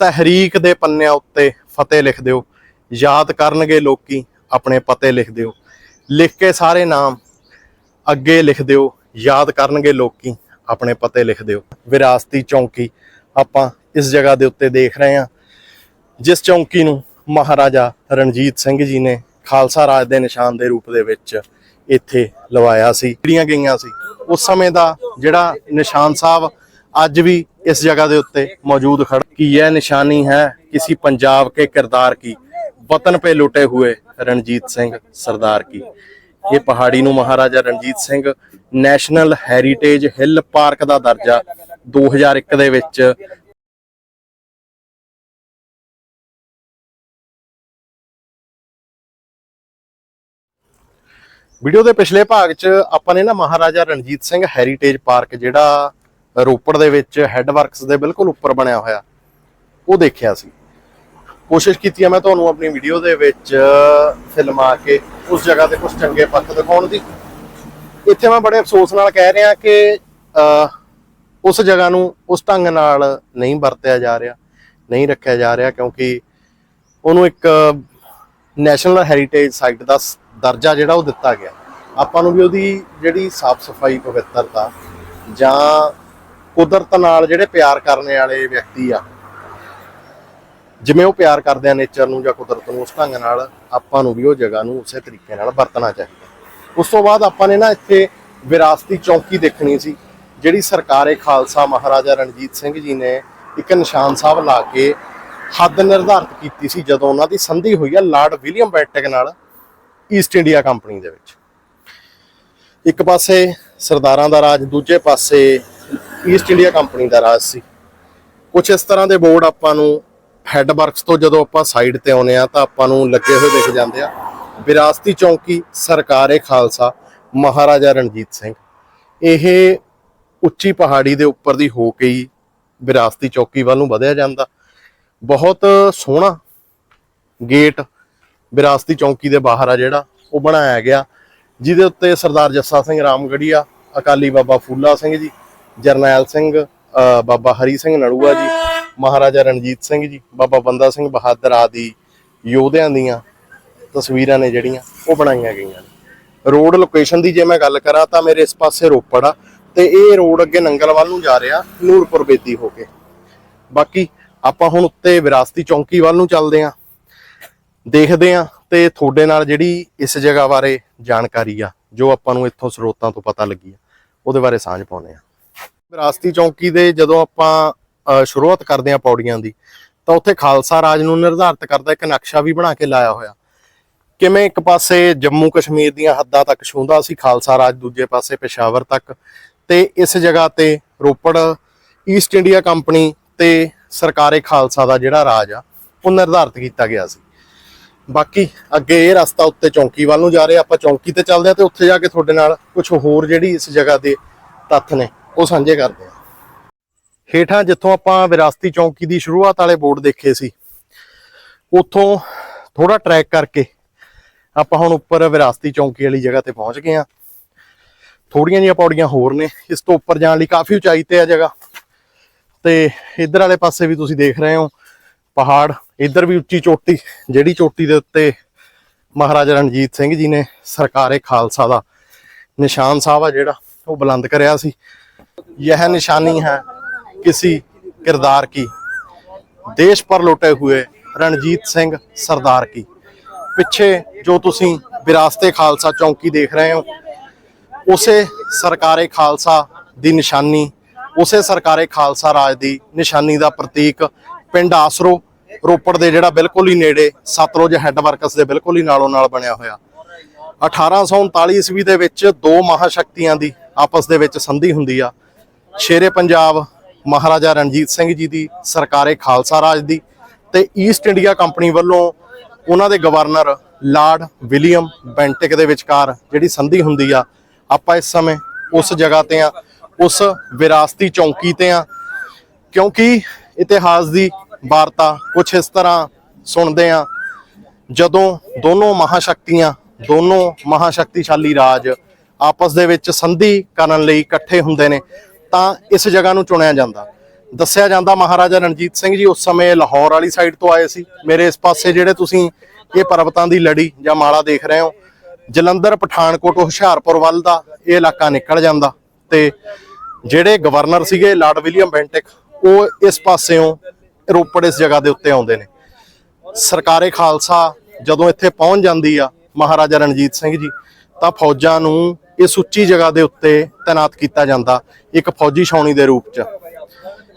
ਤਹਿਰੀਕ ਦੇ ਪੰਨਿਆਂ ਉੱਤੇ ਫਤਿਹ ਲਿਖ ਦਿਓ, ਯਾਦ ਕਰਨਗੇ ਲੋਕੀ, ਆਪਣੇ ਪਤੇ ਲਿਖ ਦਿਓ। ਲਿਖ ਕੇ ਸਾਰੇ ਨਾਮ ਅੱਗੇ ਲਿਖ ਦਿਓ, ਯਾਦ ਕਰਨਗੇ ਲੋਕੀ, ਆਪਣੇ ਪਤੇ ਲਿਖ ਦਿਓ। ਵਿਰਾਸਤੀ ਚੌਂਕੀ ਆਪਾਂ ਇਸ ਜਗ੍ਹਾ ਦੇ ਉੱਤੇ ਦੇਖ ਰਹੇ ਹਾਂ, ਜਿਸ ਚੌਂਕੀ ਨੂੰ ਮਹਾਰਾਜਾ ਰਣਜੀਤ ਸਿੰਘ ਜੀ ਨੇ ਖਾਲਸਾ ਰਾਜ ਦੇ ਨਿਸ਼ਾਨ ਦੇ ਰੂਪ ਦੇ ਵਿੱਚ ਇੱਥੇ ਲਵਾਇਆ ਸੀ। ਜਿਹੜੀਆਂ ਗਈਆਂ ਸੀ, ਉਸ ਸਮੇਂ ਦਾ ਜਿਹੜਾ ਨਿਸ਼ਾਨ ਸਾਹਿਬ ਅੱਜ ਵੀ ਇਸ ਜਗ੍ਹਾ ਦੇ ਉੱਤੇ ਮੌਜੂਦ ਖੜਾ ਕਿ ਇਹ ਨਿਸ਼ਾਨੀ ਹੈ ਕਿਸੇ ਪੰਜਾਬ ਕੇ ਕਿਰਦਾਰ ਕੀ ਵਤਨ पे ਲੁਟੇ हुए ਰਣਜੀਤ ਸਿੰਘ ਸਰਦਾਰ ਕੀ ਇਹ ਪਹਾੜੀ ਨੂੰ Maharaja Ranjit Singh national heritage hill park ਦਾ ਦਰਜਾ 2001 ਦੇ ਵਿੱਚ ਵੀਡੀਓ ਦੇ ਪਿਛਲੇ ਭਾਗ 'ਚ ਆਪਾਂ ਨੇ ਨਾ ਮਹਾਰਾਜਾ ਰਣਜੀਤ ਸਿੰਘ ਹੈਰੀਟੇਜ ਪਾਰਕ ਜਿਹੜਾ ਰੋਪੜ ਦੇ ਵਿੱਚ ਹੈੱਡਵਰਕਸ ਦੇ ਬਿਲਕੁਲ ਉੱਪਰ ਬਣਿਆ ਹੋਇਆ। ਉਹ ਦੇਖਿਆ ਸੀ। ਕੋਸ਼ਿਸ਼ ਕੀਤੀ ਆ ਮੈਂ ਤੁਹਾਨੂੰ ਆਪਣੀ ਵੀਡੀਓ ਦੇ ਵਿੱਚ ਫਿਲਮ ਆ ਕੇ ਉਸ ਜਗ੍ਹਾ ਦੇ ਕੁਝ ਚੰਗੇ ਪੱਖ ਦਿਖਾਉਣ ਦੀ। ਇੱਥੇ ਮੈਂ ਬੜੇ ਅਫਸੋਸ ਨਾਲ ਕਹਿ ਰਿਹਾ ਕਿ ਉਸ ਜਗ੍ਹਾ ਨੂੰ ਉਸ ਢੰਗ ਨਾਲ ਨਹੀਂ ਵਰਤਿਆ ਜਾ ਰਿਹਾ, ਨਹੀਂ ਰੱਖਿਆ ਜਾ ਰਿਹਾ ਕਿਉਂਕਿ ਉਹਨੂੰ ਇੱਕ ਨੈਸ਼ਨਲ ਹੈਰੀਟੇਜ ਸਾਈਟ ਦਾ ਦਰਜਾ ਜਿਹੜਾ ਉਹ ਦਿੱਤਾ ਗਿਆ। ਆਪਾਂ ਨੂੰ ਵੀ ਉਹਦੀ ਜਿਹੜੀ ਸਾਫ਼ ਸਫ਼ਾਈ, ਪਵਿੱਤਰਤਾ ਜਾਂ ਕੁਦਰਤ ਨਾਲ ਜਿਹੜੇ ਪਿਆਰ ਕਰਨੇ ਵਾਲੇ ਵਿਅਕਤੀ ਆ, ਜਿਵੇਂ ਉਹ ਪਿਆਰ ਕਰਦੇ ਆ ਨੇਚਰ ਨੂੰ ਜਾਂ ਕੁਦਰਤ ਨੂੰ, ਉਸ ਢੰਗ ਨਾਲ ਆਪਾਂ ਨੂੰ ਵੀ ਉਹ ਜਗ੍ਹਾ ਨੂੰ ਉਸੇ ਤਰੀਕੇ ਨਾਲ ਵਰਤਣਾ ਚਾਹੀਦਾ। ਉਸ ਤੋਂ ਬਾਅਦ ਆਪਾਂ ਨੇ ਨਾ ਇੱਥੇ ਵਿਰਾਸਤੀ ਚੌਂਕੀ ਦੇਖਣੀ ਸੀ, ਜਿਹੜੀ ਸਰਕਾਰੇ ਖਾਲਸਾ ਮਹਾਰਾਜਾ ਰਣਜੀਤ ਸਿੰਘ ਜੀ ਨੇ ਇੱਕ ਨਿਸ਼ਾਨ ਸਾਹਿਬ ਲਾ ਕੇ ਹੱਦ ਨਿਰਧਾਰਿਤ ਕੀਤੀ ਸੀ, ਜਦੋਂ ਉਹਨਾਂ ਦੀ ਸੰਧੀ ਹੋਈ ਆ ਲਾਰਡ ਵਿਲੀਅਮ ਬੈਟਿਕ ਨਾਲ ਈਸਟ ਇੰਡੀਆ ਕੰਪਨੀ ਦੇ ਵਿੱਚ। ਇੱਕ ਪਾਸੇ ਸਰਦਾਰਾਂ ਦਾ ਰਾਜ, ਦੂਜੇ ਪਾਸੇ ਈਸਟ ਇੰਡੀਆ ਕੰਪਨੀ ਦਾ ਰਾਜ ਸੀ। ਕੁਝ ਇਸ ਤਰ੍ਹਾਂ ਦੇ ਬੋਰਡ ਆਪਾਂ ਨੂੰ ਹੈੱਡ ਵਰਕਸ ਤੋਂ ਜਦੋਂ ਆਪਾਂ ਸਾਈਡ ਤੇ ਆਉਨੇ ਆ ਤਾਂ ਆਪਾਂ ਨੂੰ ਲੱਗੇ ਹੋਏ ਦਿਖ ਜਾਂਦੇ ਆ। ਵਿਰਾਸਤੀ ਚੌਂਕੀ ਸਰਕਾਰੇ ਖਾਲਸਾ, ਮਹਾਰਾਜਾ ਰਣਜੀਤ ਸਿੰਘ। ਇਹ ਉੱਚੀ ਪਹਾੜੀ ਦੇ ਉੱਪਰ ਦੀ ਹੋ ਕੇ ਹੀ ਵਿਰਾਸਤੀ ਚੌਕੀ ਵੱਲ ਨੂੰ ਵਧਿਆ ਜਾਂਦਾ। ਬਹੁਤ ਸੋਹਣਾ ਗੇਟ ਵਿਰਾਸਤੀ ਚੌਂਕੀ ਦੇ ਬਾਹਰ ਆ ਜਿਹੜਾ, ਉਹ ਬਣਾਇਆ ਗਿਆ। ਜਿਹਦੇ ਉੱਤੇ ਸਰਦਾਰ ਜੱਸਾ ਸਿੰਘ ਰਾਮਗੜੀਆ, ਅਕਾਲੀ ਬਾਬਾ ਫੂਲਾ ਸਿੰਘ ਜੀ ਜਰਨੈਲ ਸਿੰਘ ਬਾਬਾ ਹਰੀ ਸਿੰਘ ਨੜੂਆ ਜੀ, ਮਹਾਰਾਜਾ ਰਣਜੀਤ ਸਿੰਘ ਜੀ, ਬਾਬਾ ਬੰਦਾ ਸਿੰਘ ਬਹਾਦਰ ਆਦਿ ਯੋਧਿਆਂ ਦੀਆਂ ਤਸਵੀਰਾਂ ਨੇ ਜਿਹੜੀਆਂ ਉਹ ਬਣਾਈਆਂ ਗਈਆਂ ਨੇ। ਰੋਡ ਲੋਕੇਸ਼ਨ ਦੀ ਜੇ ਮੈਂ ਗੱਲ ਕਰਾਂ ਤਾਂ ਮੇਰੇ ਇਸ ਪਾਸੇ ਰੋਪੜ ਆ ਤੇ ਇਹ ਰੋਡ ਅੱਗੇ ਨੰਗਲ ਵੱਲ ਨੂੰ ਜਾ ਰਿਹਾ, ਨੂਰਪੁਰ ਬੇਦੀ ਹੋ ਕੇ। ਬਾਕੀ ਆਪਾਂ ਹੁਣ ਉੱਤੇ ਵਿਰਾਸਤੀ ਚੌਂਕੀ ਵੱਲ ਨੂੰ ਚੱਲਦੇ ਆਂ, ਦੇਖਦੇ ਆਂ ਤੇ ਤੁਹਾਡੇ ਨਾਲ ਜਿਹੜੀ ਇਸ ਜਗ੍ਹਾ ਬਾਰੇ ਜਾਣਕਾਰੀ ਆ, ਜੋ ਆਪਾਂ ਨੂੰ ਇੱਥੋਂ ਸਰੋਤਾਂ ਤੋਂ ਪਤਾ ਲੱਗੀ ਆ, ਉਹਦੇ ਬਾਰੇ ਸਾਂਝ ਪਾਉਂਦੇ ਆ। ਵਿਰਾਸਤੀ ਚੌਂਕੀ ਦੇ ਜਦੋਂ ਆਪਾਂ ਸ਼ੁਰੂਆਤ ਕਰਦੇ ਆਂ ਪੌੜੀਆਂ ਦੀ, ਤਾਂ ਉੱਥੇ ਖਾਲਸਾ ਰਾਜ ਨੂੰ ਨਿਰਧਾਰਿਤ ਕਰਦਾ ਇੱਕ ਨਕਸ਼ਾ ਵੀ ਬਣਾ ਕੇ ਲਾਇਆ ਹੋਇਆ। ਕਿਵੇਂ ਇੱਕ ਪਾਸੇ ਜੰਮੂ ਕਸ਼ਮੀਰ ਦੀਆਂ ਹੱਦਾਂ ਤੱਕ ਛੂੰਦਾ ਸੀ, ਖਾਲਸਾ ਰਾਜ ਦੂਜੇ ਪਾਸੇ ਪੇਸ਼ਾਵਰ ਤੱਕ, ਤੇ ਇਸ ਜਗ੍ਹਾ ਤੇ ਰੋਪੜ ਈਸਟ ਇੰਡੀਆ ਕੰਪਨੀ ਤੇ ਸਰਕਾਰੇ ਖਾਲਸਾ ਦਾ ਜਿਹੜਾ ਰਾਜ ਆ, ਉਹ ਨਿਰਧਾਰਿਤ ਕੀਤਾ ਗਿਆ ਸੀ। ਬਾਕੀ ਅੱਗੇ ਇਹ ਰਸਤਾ ਉੱਤੇ ਚੌਂਕੀ ਵੱਲ ਨੂੰ ਜਾ ਰਿਹਾ ਆਪਾਂ ਚੌਂਕੀ ਤੇ ਚੱਲਦੇ ਆ ਤੇ ਉੱਥੇ ਜਾ ਕੇ ਤੁਹਾਡੇ ਨਾਲ ਕੁਝ ਹੋਰ ਜਿਹੜੀ ਇਸ ਜਗ੍ਹਾ ਦੇ ਤੱਥ ਨੇ। ਉਹ ਸਾਂਝੇ ਕਰਦੇ ਹਾਂ ਹੇਠਾਂ ਜਿੱਥੋਂ ਆਪਾਂ ਵਿਰਾਸਤੀ ਚੌਂਕੀ ਦੀ ਸ਼ੁਰੂਆਤ ਵਾਲੇ ਬੋਰਡ ਦੇਖੇ ਸੀ, ਉੱਥੋਂ ਥੋੜਾ ਟਰੈਕ ਕਰਕੇ ਆਪਾਂ ਹੁਣ ਉੱਪਰ ਵਿਰਾਸਤੀ ਚੌਂਕੀ ਵਾਲੀ ਜਗ੍ਹਾ ਤੇ ਪਹੁੰਚ ਗਏ ਆ ਥੋੜੀਆਂ ਜਿਹੀਆਂ ਪੌੜੀਆਂ ਹੋਰ ਨੇ, ਇਸ ਤੋਂ ਉੱਪਰ ਜਾਣ ਲਈ ਕਾਫੀ ਉਚਾਈ ਤੇ ਆ ਜਗ੍ਹਾ। ਤੇ ਇੱਧਰ ਵਾਲੇ ਪਾਸੇ ਵੀ ਤੁਸੀਂ ਦੇਖ ਰਹੇ ਹੋ, ਪਹਾੜ, ਇੱਧਰ ਵੀ ਉੱਚੀ ਚੋਟੀ, ਜਿਹੜੀ ਚੋਟੀ ਦੇ ਉੱਤੇ ਮਹਾਰਾਜਾ ਰਣਜੀਤ ਸਿੰਘ ਜੀ ਨੇ ਸਰਕਾਰੇ ਖਾਲਸਾ ਦਾ ਨਿਸ਼ਾਨ ਸਾਹਿਬ ਆ ਜਿਹੜਾ, ਉਹ ਬੁਲੰਦ ਕਰਿਆ ਸੀ। यह निशानी है किसी किरदार की ਦੇਸ਼ ਪਰ ਲੁਟੇ ਹੋਏ ਰਣਜੀਤ ਸਿੰਘ ਸਰਦਾਰ ਕੀ ਪਿੱਛੇ ਜੋ ਤੁਸੀਂ ਵਿਰਾਸਤੇ ਖਾਲਸਾ ਚੌਂਕੀ ਦੇਖ ਰਹੇ ਹੋ ਉਸੇ ਸਰਕਾਰੇ ਖਾਲਸਾ ਦੀ ਨਿਸ਼ਾਨੀ ਉਸੇ ਸਰਕਾਰੇ ਖਾਲਸਾ ਰਾਜ ਦੀ ਨਿਸ਼ਾਨੀ ਦਾ ਪ੍ਰਤੀਕ ਪਿੰਡ ਆਸਰੋ ਰੋਪੜ ਦੇ ਜਿਹੜਾ ਬਿਲਕੁਲ ਹੀ ਨੇੜੇ ਸਤਲੁਜ ਹੈੱਡਵਰਕਸ ਦੇ ਬਿਲਕੁਲ ਹੀ ਨਾਲੋਂ ਨਾਲ ਬਣਿਆ ਹੋਇਆ 1839 ਈਸਵੀ ਦੇ ਵਿੱਚ ਦੋ ਮਹਾਸ਼ਕਤੀਆਂ ਦੀ ਆਪਸ ਦੇ ਵਿੱਚ ਸੰਧੀ ਹੁੰਦੀ ਆ ਸ਼ੇਰੇ ਪੰਜਾਬ ਮਹਾਰਾਜਾ ਰਣਜੀਤ ਸਿੰਘ ਜੀ ਦੀ ਸਰਕਾਰੇ ਖਾਲਸਾ ਰਾਜ ਦੀ ਤੇ ਈਸਟ ਇੰਡੀਆ ਕੰਪਨੀ ਵੱਲੋਂ ਉਹਨਾਂ ਦੇ ਗਵਰਨਰ ਲਾਰਡ ਵਿਲੀਅਮ ਬੈਂਟਿਕ ਦੇ ਵਿਚਕਾਰ ਜਿਹੜੀ ਸੰਧੀ ਹੁੰਦੀ ਆ, ਆਪਾਂ ਇਸ ਸਮੇਂ ਉਸ ਜਗ੍ਹਾ ਤੇ ਆ, ਉਸ ਵਿਰਾਸਤੀ ਚੌਂਕੀ ਤੇ ਆ। ਕਿਉਂਕਿ ਇਤਿਹਾਸ ਦੀ ਵਾਰਤਾ ਕੁਝ ਇਸ ਤਰ੍ਹਾਂ ਸੁਣਦੇ ਆ, ਜਦੋਂ ਦੋਨੋਂ ਮਹਾਸ਼ਕਤੀਆਂ, ਦੋਨੋਂ ਮਹਾਸ਼ਕਤੀਸ਼ਾਲੀ ਰਾਜ ਆਪਸ ਦੇ ਵਿੱਚ ਸੰਧੀ ਕਰਨ ਲਈ ਇਕੱਠੇ ਹੁੰਦੇ ਨੇ ਤਾਂ ਇਸ ਜਗ੍ਹਾ ਨੂੰ ਚੁਣਿਆ ਜਾਂਦਾ। ਦੱਸਿਆ ਜਾਂਦਾ ਮਹਾਰਾਜਾ ਰਣਜੀਤ ਸਿੰਘ ਜੀ ਉਸ ਸਮੇਂ ਲਾਹੌਰ ਵਾਲੀ ਸਾਈਡ ਤੋਂ ਆਏ ਸੀ। ਮੇਰੇ ਇਸ ਪਾਸੇ ਜਿਹੜੇ ਤੁਸੀਂ ਇਹ ਪਰਬਤਾਂ ਦੀ ਲੜੀ ਜਾਂ ਮਾਲਾ ਦੇਖ ਰਹੇ ਹੋ, ਜਲੰਧਰ, ਪਠਾਨਕੋਟ, ਹੁਸ਼ਿਆਰਪੁਰ ਵੱਲ ਦਾ ਇਹ ਇਲਾਕਾ ਨਿਕਲ ਜਾਂਦਾ ਤੇ ਜਿਹੜੇ ਗਵਰਨਰ ਸੀਗੇ ਲਾਰਡ ਵਿਲੀਅਮ ਬੈਂਟਿਕ, ਉਹ ਇਸ ਪਾਸਿਓਂ ਰੋਪੜ ਇਸ ਜਗ੍ਹਾ ਦੇ ਉੱਤੇ ਆਉਂਦੇ ਨੇ। ਸਰਕਾਰੇ ਖਾਲਸਾ ਜਦੋਂ ਇੱਥੇ ਪਹੁੰਚ ਜਾਂਦੀ ਆ ਮਹਾਰਾਜਾ ਰਣਜੀਤ ਸਿੰਘ ਜੀ, ਤਾਂ ਫੌਜਾਂ ਨੂੰ ਇਸ ਉੱਚੀ ਜਗ੍ਹਾ ਦੇ ਉੱਤੇ ਤਾਇਨਾਤ ਕੀਤਾ ਜਾਂਦਾ ਇੱਕ ਫੌਜੀ ਛਾਉਣੀ ਦੇ ਰੂਪ 'ਚ।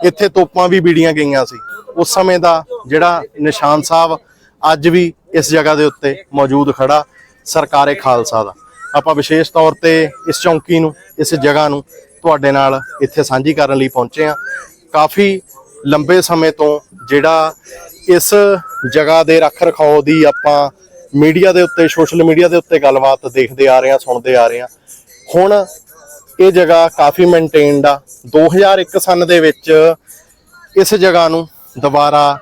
ਇੱਥੇ ਤੋਪਾਂ ਵੀ ਬੀੜੀਆਂ ਗਈਆਂ ਸੀ। ਉਸ ਸਮੇਂ ਦਾ ਜਿਹੜਾ ਨਿਸ਼ਾਨ ਸਾਹਿਬ ਅੱਜ ਵੀ ਇਸ ਜਗ੍ਹਾ ਦੇ ਉੱਤੇ ਮੌਜੂਦ ਖੜਾ, ਸਰਕਾਰੇ ਖਾਲਸਾ ਦਾ। ਆਪਾਂ ਵਿਸ਼ੇਸ਼ ਤੌਰ ਤੇ ਇਸ ਚੌਂਕੀ ਨੂੰ, ਇਸ ਜਗ੍ਹਾ ਨੂੰ ਤੁਹਾਡੇ ਨਾਲ ਇੱਥੇ ਸਾਂਝੀ ਕਰਨ ਲਈ ਪਹੁੰਚੇ ਆ ਕਾਫੀ ਲੰਬੇ ਸਮੇਂ ਤੋਂ ਜਿਹੜਾ ਇਸ ਜਗ੍ਹਾ ਦੇ ਰੱਖ ਰਖਾਓ ਦੀ ਆਪਾਂ ਮੀਡੀਆ ਦੇ ਉੱਤੇ, ਸੋਸ਼ਲ ਮੀਡੀਆ ਦੇ ਉੱਤੇ ਗੱਲਬਾਤ ਦੇਖਦੇ ਆ ਰਹੇ ਆ ਸੁਣਦੇ ਆ ਰਹੇ ਆ ਹੁਣ ਇਹ ਜਗ੍ਹਾ ਕਾਫੀ ਮੇਨਟੇਨਡ ਆ। 2001 ਸਨ ਦੇ ਵਿੱਚ ਇਸ ਜਗ੍ਹਾ ਨੂੰ ਦੁਬਾਰਾ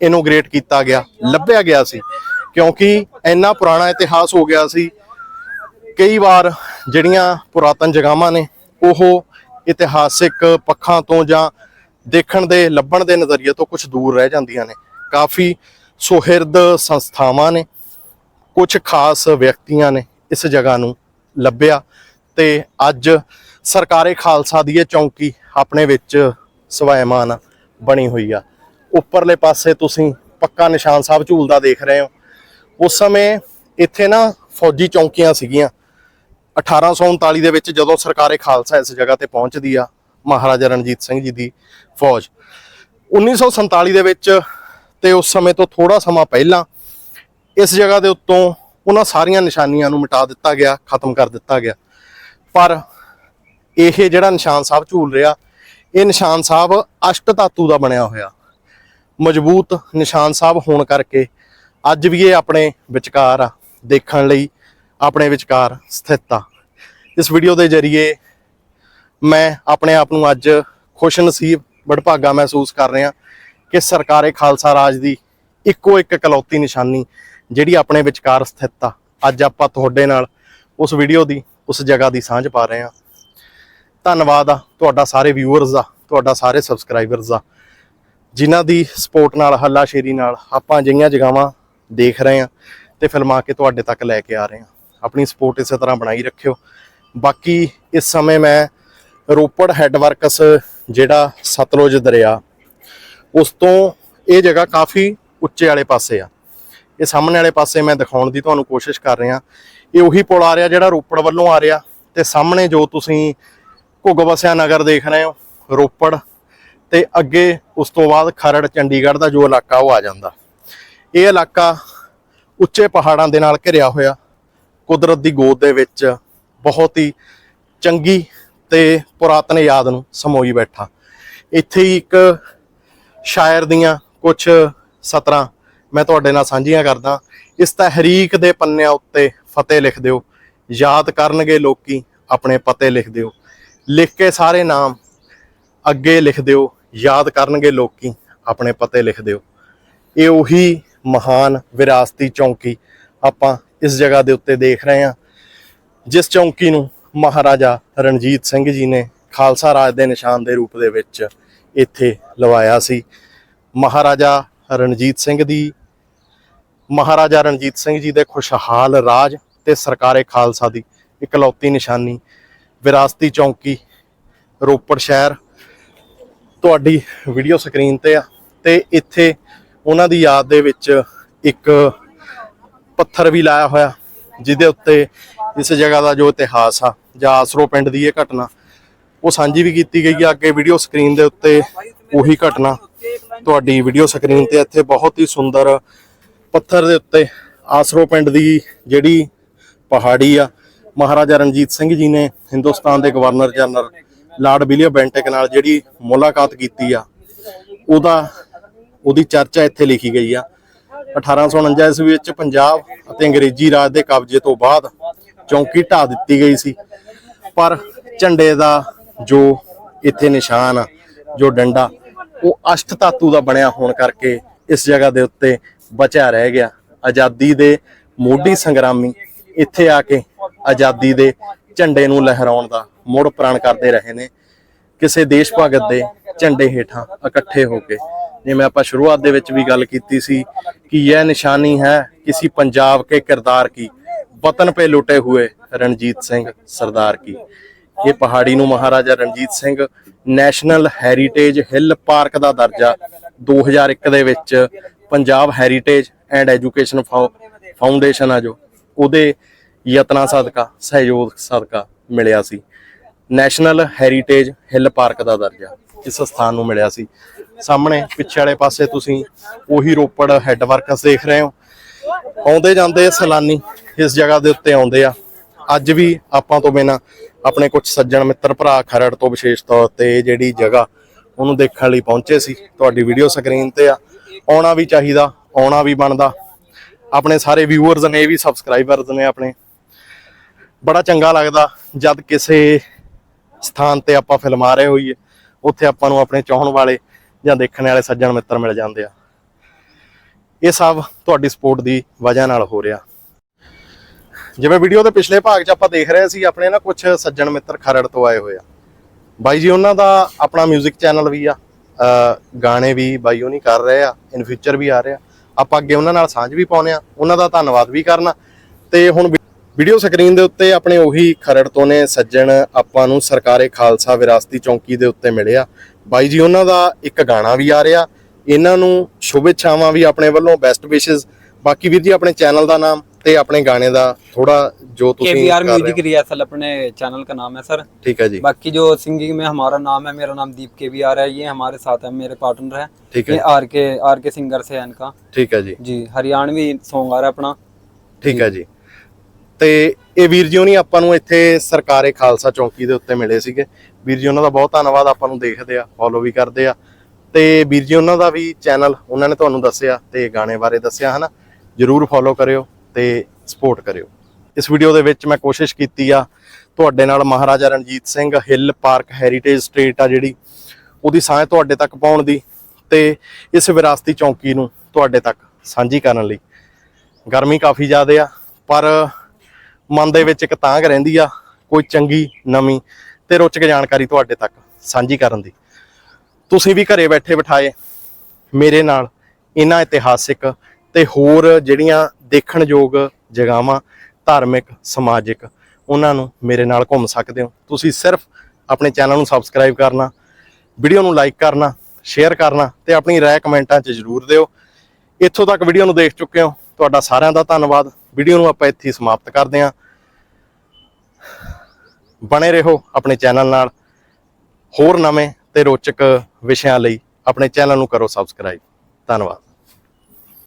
ਇਨੋਗ੍ਰੇਟ ਕੀਤਾ ਗਿਆ, ਲੱਭਿਆ ਗਿਆ ਸੀ। ਕਿਉਂਕਿ ਇੰਨਾ ਪੁਰਾਣਾ ਇਤਿਹਾਸ ਹੋ ਗਿਆ ਸੀ। ਕਈ ਵਾਰ ਜਿਹੜੀਆਂ ਪੁਰਾਤਨ ਜਗ੍ਹਾਵਾਂ ਨੇ, ਉਹ ਇਤਿਹਾਸਿਕ ਪੱਖਾਂ ਤੋਂ ਜਾਂ ਦੇਖਣ ਦੇ, ਲੱਭਣ ਦੇ ਨਜ਼ਰੀਏ ਤੋਂ ਕੁਝ ਦੂਰ ਰਹਿ ਜਾਂਦੀਆਂ ਨੇ। ਕਾਫੀ ਸੁਹਿਰਦ ਸੰਸਥਾਵਾਂ ਨੇ। ਕੁਝ ਖਾਸ ਵਿਅਕਤੀਆਂ ਨੇ ਇਸ ਜਗ੍ਹਾ ਨੂੰ ਲੱਭਿਆ ਤੇ ਅੱਜ ਸਰਕਾਰੇ ਖਾਲਸਾ ਦੀ ਇਹ ਚੌਂਕੀ ਆਪਣੇ ਵਿੱਚ ਸਵਾਇਮਾਨ ਬਣੀ ਹੋਈ ਆ। ਉੱਪਰਲੇ ਪਾਸੇ ਤੁਸੀਂ ਪੱਕਾ ਨਿਸ਼ਾਨ ਸਾਹਿਬ ਝੂਲਦਾ ਦੇਖ ਰਹੇ ਹੋ। ਉਸ ਸਮੇਂ ਇੱਥੇ ਨਾ ਫੌਜੀ ਚੌਂਕੀਆਂ ਸੀਗੀਆਂ। 1839 ਦੇ ਵਿੱਚ ਜਦੋਂ ਸਰਕਾਰੇ ਖਾਲਸਾ ਇਸ ਜਗ੍ਹਾ ਤੇ ਪਹੁੰਚਦੀ ਆ, ਮਹਾਰਾਜਾ ਰਣਜੀਤ ਸਿੰਘ ਜੀ ਦੀ ਫੌਜ। 1947 ਦੇ ਵਿੱਚ ਤੇ ਉਸ ਸਮੇਂ ਤੋਂ ਥੋੜਾ ਸਮਾਂ ਪਹਿਲਾਂ ਇਸ ਜਗ੍ਹਾ ਦੇ ਉੱਤੋਂ ਉਹਨਾਂ ਸਾਰੀਆਂ ਨਿਸ਼ਾਨੀਆਂ ਨੂੰ ਮਿਟਾ ਦਿੱਤਾ ਗਿਆ, ਖਤਮ ਕਰ ਦਿੱਤਾ ਗਿਆ। ਪਰ ਇਹ ਜਿਹੜਾ ਨਿਸ਼ਾਨ ਸਾਹਿਬ ਝੂਲ ਰਿਹਾ, ਇਹ ਨਿਸ਼ਾਨ ਸਾਹਿਬ ਅਸ਼ਟ ਧਾਤੂ ਦਾ ਬਣਿਆ ਹੋਇਆ। ਮਜ਼ਬੂਤ ਨਿਸ਼ਾਨ ਸਾਹਿਬ ਹੋਣ ਕਰਕੇ ਅੱਜ ਵੀ ਇਹ ਆਪਣੇ ਵਿਚਕਾਰ ਆ, ਦੇਖਣ ਲਈ ਆਪਣੇ ਵਿਚਕਾਰ ਸਥਿਤ ਆ। ਇਸ ਵੀਡੀਓ ਦੇ ਜ਼ਰੀਏ ਮੈਂ ਆਪਣੇ ਆਪ ਨੂੰ ਅੱਜ ਖੁਸ਼ ਨਸੀਬ ਵਡਭਾਗਾ ਮਹਿਸੂਸ ਕਰ ਰਿਹਾ ਕਿ ਸਰਕਾਰੇ ਖਾਲਸਾ ਰਾਜ ਦੀ ਇੱਕੋ ਇੱਕ ਕਲੌਤੀ ਨਿਸ਼ਾਨੀ ਜਿਹੜੀ ਆਪਣੇ ਵਿਚਕਾਰ ਸਥਿਤ ਆ, ਅੱਜ ਆਪਾਂ ਤੁਹਾਡੇ ਨਾਲ ਉਸ ਵੀਡੀਓ ਦੀ, ਉਸ ਜਗ੍ਹਾ ਦੀ ਸਾਂਝ ਪਾ ਰਹੇ ਹਾਂ। ਧੰਨਵਾਦ ਆ ਤੁਹਾਡਾ ਸਾਰੇ ਵਿਊਅਰਸ ਦਾ, ਤੁਹਾਡਾ ਸਾਰੇ ਸਬਸਕ੍ਰਾਈਬਰਸ ਦਾ। ਜਿਨ੍ਹਾਂ ਦੀ ਸਪੋਰਟ ਨਾਲ, ਹੱਲਾਸ਼ੇਰੀ ਨਾਲ ਆਪਾਂ ਅਜਿਹੀਆਂ ਜਗ੍ਹਾਵਾਂ ਦੇਖ ਰਹੇ ਹਾਂ ਤੇ ਫਿਲਮਾ ਕੇ ਤੁਹਾਡੇ ਤੱਕ ਲੈ ਕੇ ਆ ਰਹੇ ਹਾਂ। ਆਪਣੀ ਸਪੋਰਟ ਇਸੇ ਤਰ੍ਹਾਂ ਬਣਾਈ ਰੱਖਿਓ। ਬਾਕੀ ਇਸ ਸਮੇਂ ਮੈਂ ਰੋਪੜ ਹੈੱਡਵਰਕਸ ਜਿਹੜਾ ਸਤਲੁਜ ਦਰਿਆ, ਉਸ ਤੋਂ ਇਹ ਜਗ੍ਹਾ ਕਾਫੀ ਉੱਚੇ ਵਾਲੇ ਪਾਸੇ ਆ। ਇਹ ਸਾਹਮਣੇ ਵਾਲੇ ਪਾਸੇ ਮੈਂ ਦਿਖਾਉਣ ਦੀ ਤੁਹਾਨੂੰ ਕੋਸ਼ਿਸ਼ ਕਰ ਰਿਹਾ। ਇਹ ਉਹੀ ਪੁਲ ਆ ਰਿਹਾ ਜਿਹੜਾ ਰੋਪੜ ਵੱਲੋਂ ਆ ਰਿਹਾ। ਤੇ ਸਾਹਮਣੇ ਜੋ ਤੁਸੀਂ ਘੁੱਗ ਵਸਿਆ ਨਗਰ ਦੇਖ ਰਹੇ ਹੋ, ਰੋਪੜ ਤੇ ਅੱਗੇ ਉਸ ਤੋਂ ਬਾਅਦ ਖਰੜ, ਚੰਡੀਗੜ੍ਹ ਦਾ ਜੋ ਇਲਾਕਾ ਉਹ ਆ ਜਾਂਦਾ। ਇਹ ਇਲਾਕਾ ਉੱਚੇ ਪਹਾੜਾਂ ਦੇ ਨਾਲ ਘਿਰਿਆ ਹੋਇਆ। ਕੁਦਰਤ ਦੀ ਗੋਦ ਦੇ ਵਿੱਚ ਬਹੁਤ ਹੀ ਚੰਗੀ ਤੇ ਪੁਰਾਤਨ ਯਾਦ ਨੂੰ ਸਮੋਈ ਬੈਠਾ। ਇੱਥੇ ਹੀ ਇੱਕ ਸ਼ਾਇਰ ਦੀਆਂ ਕੁਝ ਸਤਰਾਂ ਮੈਂ ਤੁਹਾਡੇ ਨਾਲ ਸਾਂਝੀਆਂ ਕਰਦਾ, ਇਸ ਤਹਿਰੀਕ ਦੇ ਪੰਨਿਆਂ ਉੱਤੇ ਫਤਿਹ ਲਿਖ ਦਿਓ, ਯਾਦ ਕਰਨਗੇ ਲੋਕੀ, ਆਪਣੇ ਪਤੇ ਲਿਖ ਦਿਓ, ਲਿਖ ਕੇ ਸਾਰੇ ਨਾਮ ਅੱਗੇ ਲਿਖ ਦਿਓ, ਯਾਦ ਕਰਨਗੇ ਲੋਕੀ, ਆਪਣੇ ਪਤੇ ਲਿਖ ਦਿਓ। ਇਹ ਉਹੀ ਮਹਾਨ ਵਿਰਾਸਤੀ ਚੌਂਕੀ ਆਪਾਂ ਇਸ ਜਗ੍ਹਾ ਦੇ ਉੱਤੇ ਦੇਖ ਰਹੇ ਹਾਂ, ਜਿਸ ਚੌਂਕੀ ਨੂੰ ਮਹਾਰਾਜਾ ਰਣਜੀਤ ਸਿੰਘ ਜੀ ਨੇ ਖਾਲਸਾ ਰਾਜ ਦੇ ਨਿਸ਼ਾਨ ਦੇ ਰੂਪ ਦੇ ਵਿੱਚ ਇੱਥੇ ਲਵਾਇਆ ਸੀ। ਮਹਾਰਾਜਾ ਰਣਜੀਤ ਸਿੰਘ ਦੀ ਮਹਾਰਾਜਾ ਰਣਜੀਤ ਸਿੰਘ ਜੀ ਦੇ ਖੁਸ਼ਹਾਲ ਰਾਜ ਤੇ ਸਰਕਾਰੇ ਖਾਲਸਾ ਦੀ ਇਕਲੌਤੀ ਨਿਸ਼ਾਨੀ, ਵਿਰਾਸਤੀ ਚੌਂਕੀ, ਰੋਪੜ ਸ਼ਹਿਰ। ਤੁਹਾਡੀ ਵੀਡੀਓ ਸਕਰੀਨ ਤੇ ਆ ਤੇ ਇੱਥੇ ਉਹਨਾਂ ਦੀ ਯਾਦ ਦੇ ਵਿੱਚ ਇੱਕ ਪੱਥਰ ਵੀ ਲਾਇਆ ਹੋਇਆ, ਜਿਹਦੇ ਉੱਤੇ ਇਸ ਜਗ੍ਹਾ ਦਾ ਜੋ ਇਤਿਹਾਸ ਆ ਜਾਂ ਆਸਰੋ ਪਿੰਡ ਦੀ ਇਹ ਘਟਨਾ, ਉਹ ਸਾਂਝੀ ਵੀ ਕੀਤੀ ਗਈ ਆ। ਅੱਗੇ ਵੀਡੀਓ ਸਕਰੀਨ ਦੇ ਉੱਤੇ ਉਹੀ ਘਟਨਾ ਤੁਹਾਡੀ ਵੀਡੀਓ ਸਕਰੀਨ ਤੇ ਇੱਥੇ ਬਹੁਤ ਹੀ ਸੁੰਦਰ ਪੱਥਰ ਦੇ ਉੱਤੇ ਆਸਰੋ ਪਿੰਡ ਦੀ ਜਿਹੜੀ ਪਹਾੜੀ ਆ, ਮਹਾਰਾਜਾ ਰਣਜੀਤ ਸਿੰਘ ਜੀ ਨੇ ਹਿੰਦੁਸਤਾਨ ਦੇ governor general lord William Bentinck ਨਾਲ ਜਿਹੜੀ ਮੁਲਾਕਾਤ ਕੀਤੀ ਆ, ਉਹਦਾ, ਉਹਦੀ ਚਰਚਾ ਇੱਥੇ ਲਿਖੀ ਗਈ ਆ। 1849 ਈਸਵੀ ਵਿੱਚ ਪੰਜਾਬ ਅਤੇ ਅੰਗਰੇਜ਼ੀ ਰਾਜ ਦੇ ਕਬਜ਼ੇ ਤੋਂ ਬਾਅਦ ਚੌਂਕੀ ਢਾ ਦਿੱਤੀ ਗਈ ਸੀ। ਪਰ ਝੰਡੇ ਦਾ ਜੋ ਇੱਥੇ ਨਿਸ਼ਾਨ ਆ, ਜੋ ਡੰਡਾ, ਉਹ ਅਸ਼ਟ ਧਾਤੂ ਦਾ ਬਣਿਆ ਹੋਣ ਕਰਕੇ ਇਸ ਜਗ੍ਹਾ ਦੇ ਉੱਤੇ ਬਚਿਆ ਰਹਿ ਗਿਆ। ਆਜ਼ਾਦੀ ਦੇ ਮੋਢੀ ਸੰਗਰਾਮੀ ਇੱਥੇ ਆ ਕੇ ਆਜ਼ਾਦੀ ਦੇ ਝੰਡੇ ਨੂੰ ਲਹਿਰਾਉਣ ਦਾ ਮੁੜ ਪ੍ਰਾਣ ਕਰਦੇ ਰਹੇ ਨੇ। ਕਿਸੇ ਦੇਸ਼ ਭਗਤ ਦੇ ਝੰਡੇ ਹੇਠਾਂ ਇਕੱਠੇ ਹੋ ਕੇ। ਜਿਵੇਂ ਆਪਾਂ ਸ਼ੁਰੂਆਤ ਦੇ ਵਿੱਚ ਵੀ ਗੱਲ ਕੀਤੀ ਸੀ ਕਿ ਇਹ ਨਿਸ਼ਾਨੀ ਹੈ ਕਿਸੇ ਪੰਜਾਬ ਕੇ ਕਿਰਦਾਰ ਕੀ, ਵਤਨ ਪੇ ਲੁਟੇ ਹੋਏ ਰਣਜੀਤ ਸਿੰਘ ਸਰਦਾਰ ਕੀ। ਇਹ ਪਹਾੜੀ ਨੂੰ Maharaja Ranjit Singh national heritage hill park ਦਾ ਦਰਜਾ 2001 ਦੇ ਵਿੱਚ Punjab heritage and education foundation ਆ ਜੋ, ਉਹਦੇ ਯਤਨਾਂ ਸਦਕਾ, ਸਹਿਯੋਗ ਸਦਕਾ ਮਿਲਿਆ ਸੀ। ਨੈਸ਼ਨਲ ਹੈਰੀਟੇਜ ਹਿੱਲ ਪਾਰਕ ਦਾ ਦਰਜਾ ਇਸ ਸਥਾਨ ਨੂੰ ਮਿਲਿਆ ਸੀ। ਸਾਹਮਣੇ ਪਿੱਛੇ ਵਾਲੇ ਪਾਸੇ ਤੁਸੀਂ ਉਹੀ ਰੋਪੜ ਹੈੱਡ ਵਰਕਸ ਦੇਖ ਰਹੇ ਹੋ। ਆਉਂਦੇ ਜਾਂਦੇ ਸੈਲਾਨੀ ਇਸ ਜਗ੍ਹਾ ਦੇ ਉੱਤੇ ਆਉਂਦੇ ਆ। ਅੱਜ ਵੀ ਆਪਾਂ ਤੋਂ ਬਿਨਾ ਆਪਣੇ ਕੁਝ ਸੱਜਣ ਮਿੱਤਰ ਭਰਾ ਖਰੜ ਤੋਂ ਵਿਸ਼ੇਸ਼ ਤੌਰ ਤੇ ਜਿਹੜੀ ਜਗ੍ਹਾ ਉਹਨੂੰ ਦੇਖਣ ਲਈ ਪਹੁੰਚੇ ਸੀ। ਤੁਹਾਡੀ ਵੀਡੀਓ ਸਕਰੀਨ ਤੇ ਆ। ਆਉਣਾ ਵੀ ਚਾਹੀਦਾ, ਆਉਣਾ ਵੀ ਬਣਦਾ। ਆਪਣੇ ਸਾਰੇ ਵਿਊਅਰਸ ਨੇ ਇਹ ਵੀ ਸਬਸਕ੍ਰਾਈਬਰਸ ਨੇ ਆਪਣੇ। ਬੜਾ ਚੰਗਾ ਲੱਗਦਾ ਜਦ ਕਿਸੇ ਸਥਾਨ ਤੇ ਆਪਾਂ ਫਿਲਮ ਆ ਰਹੇ ਹੋਈਏ, ਉੱਥੇ ਆਪਾਂ ਨੂੰ ਆਪਣੇ ਚਾਹਣ ਵਾਲੇ ਜਾਂ ਦੇਖਣ ਵਾਲੇ ਸੱਜਣ ਮਿੱਤਰ ਮਿਲ ਜਾਂਦੇ ਆ। ਇਹ ਸਭ ਤੁਹਾਡੀ ਸਪੋਰਟ ਦੀ ਵਜ੍ਹਾ ਨਾਲ ਹੋ ਰਿਹਾ। ਜਿਵੇਂ ਵੀਡੀਓ ਦੇ ਪਿਛਲੇ ਭਾਗ 'ਚ ਆਪਾਂ ਦੇਖ ਰਹੇ ਸੀ, ਆਪਣੇ ਨਾ ਕੁਝ ਸੱਜਣ ਮਿੱਤਰ ਖਰੜ ਤੋਂ ਆਏ ਹੋਏ ਆ। ਬਾਈ ਜੀ, ਉਹਨਾਂ ਦਾ ਆਪਣਾ 뮤직 ਚੈਨਲ ਵੀ ਆ। ਗਾਣੇ ਵੀ ਬਾਈ ਉਹ ਨਹੀਂ ਕਰ ਰਹੇ ਆ ਇਨ ਫਿਊਚਰ ਵੀ ਆ ਰਿਹਾ ਆਪਾਂ ਅੱਗੇ ਉਹਨਾਂ ਨਾਲ ਸਾਂਝ ਵੀ ਪਾਉਨੇ ਆ, ਉਹਨਾਂ ਦਾ ਧੰਨਵਾਦ ਵੀ ਕਰਨਾ। ਤੇ ਹੁਣ ਵੀਡੀਓ ਸਕਰੀਨ ਦੇ ਉੱਤੇ ਆਪਣੇ ਉਹੀ ਖਰੜ ਤੋਂ ਨੇ ਸੱਜਣ, ਆਪਾਂ ਨੂੰ ਸਰਕਾਰੇ ਖਾਲਸਾ ਵਿਰਾਸਤੀ ਚੌਂਕੀ ਦੇ ਉੱਤੇ ਮਿਲਿਆ ਬਾਈ ਜੀ, ਉਹਨਾਂ ਦਾ ਇੱਕ ਗਾਣਾ ਵੀ ਆ ਰਿਹਾ। ਇਹਨਾਂ ਨੂੰ ਸ਼ੁਭ ਵੀ ਆਪਣੇ ਵੱਲੋਂ ਬੈਸਟ ਵਿਸ਼ੇਸ ਬਾਕੀ ਵੀਰ ਜੀ, ਆਪਣੇ ਚੈਨਲ ਦਾ ਨਾਮ? ਤੇ ਆਪਣੇ ਗਾਣੇ ਦਾ ਥੋੜਾ ਜੋ ਤੁਸੀਂ के ਕਰ ਰਹੇ ਹੋ। म्यूजिक रिहर्सल अपने चैनल का नाम है सर ਠੀਕ ਹੈ ਜੀ बाकी जो सिंगिंग में हमारा नाम है मेरा नाम दीप के भी आ रहा है ये हमारे साथ है मेरे पार्टनर है ਠੀਕ ये ਹੈ आर के आर के सिंगर से है इनका ਠੀਕ ਹੈ ਜੀ जी हरियाणवी सॉन्ग आ रहा है अपना ਠੀਕ ਹੈ ਜੀ ਤੇ ਇਹ ਵੀਰ ਜੀ ਹੋਣੀ ਆਪਾਂ ਨੂੰ ਇੱਥੇ ਸਰਕਾਰੇ ਖਾਲਸਾ ਚੌਂਕੀ ਦੇ ਉੱਤੇ ਮਿਲੇ ਸੀਗੇ ਵੀਰ ਜੀ ਉਹਨਾਂ ਦਾ ਬਹੁਤ ਧੰਨਵਾਦ ਆਪਾਂ ਨੂੰ ਦੇਖਦੇ ਆ ਫੋਲੋ ਵੀ ਕਰਦੇ ਆ ਤੇ ਵੀਰ ਜੀ ਉਹਨਾਂ ਦਾ ਵੀ ਚੈਨਲ ਉਹਨਾਂ ਨੇ ਤੁਹਾਨੂੰ ਦੱਸਿਆ ਤੇ ਗਾਣੇ ਬਾਰੇ ਦੱਸਿਆ ਹਨਾ ਜਰੂਰ ਫੋਲੋ ਕਰਿਓ ਤੇ ਸਪੋਰਟ ਕਰਿਓ। ਇਸ ਵੀਡੀਓ ਦੇ ਵਿੱਚ ਮੈਂ ਕੋਸ਼ਿਸ਼ ਕੀਤੀ ਆ ਤੁਹਾਡੇ ਨਾਲ Maharaja Ranjit Singh hill park heritage state ਆ ਜਿਹੜੀ, ਉਹਦੀ ਸਾਂਝ ਤੁਹਾਡੇ ਤੱਕ ਪਾਉਣ ਦੀ ਤੇ ਇਸ ਵਿਰਾਸਤੀ ਚੌਂਕੀ ਨੂੰ ਤੁਹਾਡੇ ਤੱਕ ਸਾਂਝੀ ਕਰਨ ਲਈ। ਗਰਮੀ ਕਾਫੀ ਜ਼ਿਆਦਾ ਆ, ਪਰ ਮਨ ਦੇ ਵਿੱਚ ਇੱਕ ਤਾਂਗ ਰਹਿੰਦੀ ਆ, ਕੋਈ ਚੰਗੀ ਨਵੀਂ ਤੇ ਰੋਚਕ ਜਾਣਕਾਰੀ ਤੁਹਾਡੇ ਤੱਕ ਸਾਂਝੀ ਕਰਨ ਦੀ। ਤੁਸੀਂ ਵੀ ਘਰੇ ਬੈਠੇ ਬਿਠਾਏ ਮੇਰੇ ਨਾਲ ਇਹਨਾਂ ਇਤਿਹਾਸਿਕ ਤੇ ਹੋਰ ਜਿਹੜੀਆਂ ਦੇਖਣਯੋਗ ਜਗ੍ਹਾਵਾਂ, ਧਾਰਮਿਕ, ਸਮਾਜਿਕ, ਉਹਨਾਂ ਨੂੰ ਮੇਰੇ ਨਾਲ ਘੁੰਮ ਸਕਦੇ ਹੋ। ਤੁਸੀਂ ਸਿਰਫ ਆਪਣੇ ਚੈਨਲ ਨੂੰ ਸਬਸਕ੍ਰਾਈਬ ਕਰਨਾ ਵੀਡੀਓ ਨੂੰ ਲਾਈਕ ਕਰਨਾ ਸ਼ੇਅਰ ਕਰਨਾ ਤੇ ਆਪਣੀ ਰਾਏ ਕਮੈਂਟਾਂ 'ਚ ਜ਼ਰੂਰ ਦਿਓ। ਇੱਥੋਂ ਤੱਕ ਵੀਡੀਓ ਨੂੰ ਦੇਖ ਚੁੱਕੇ ਹੋ। ਤੁਹਾਡਾ ਸਾਰਿਆਂ ਦਾ ਧੰਨਵਾਦ। ਵੀਡੀਓ ਨੂੰ ਆਪਾਂ ਇੱਥੇ ਸਮਾਪਤ ਕਰਦੇ ਹਾਂ। ਬਣੇ ਰਹੋ ਆਪਣੇ ਚੈਨਲ ਨਾਲ। ਹੋਰ ਨਵੇਂ ਤੇ ਰੋਚਕ ਵਿਸ਼ਿਆਂ ਲਈ ਆਪਣੇ ਚੈਨਲ ਨੂੰ ਕਰੋ ਸਬਸਕ੍ਰਾਈਬ ਧੰਨਵਾਦ।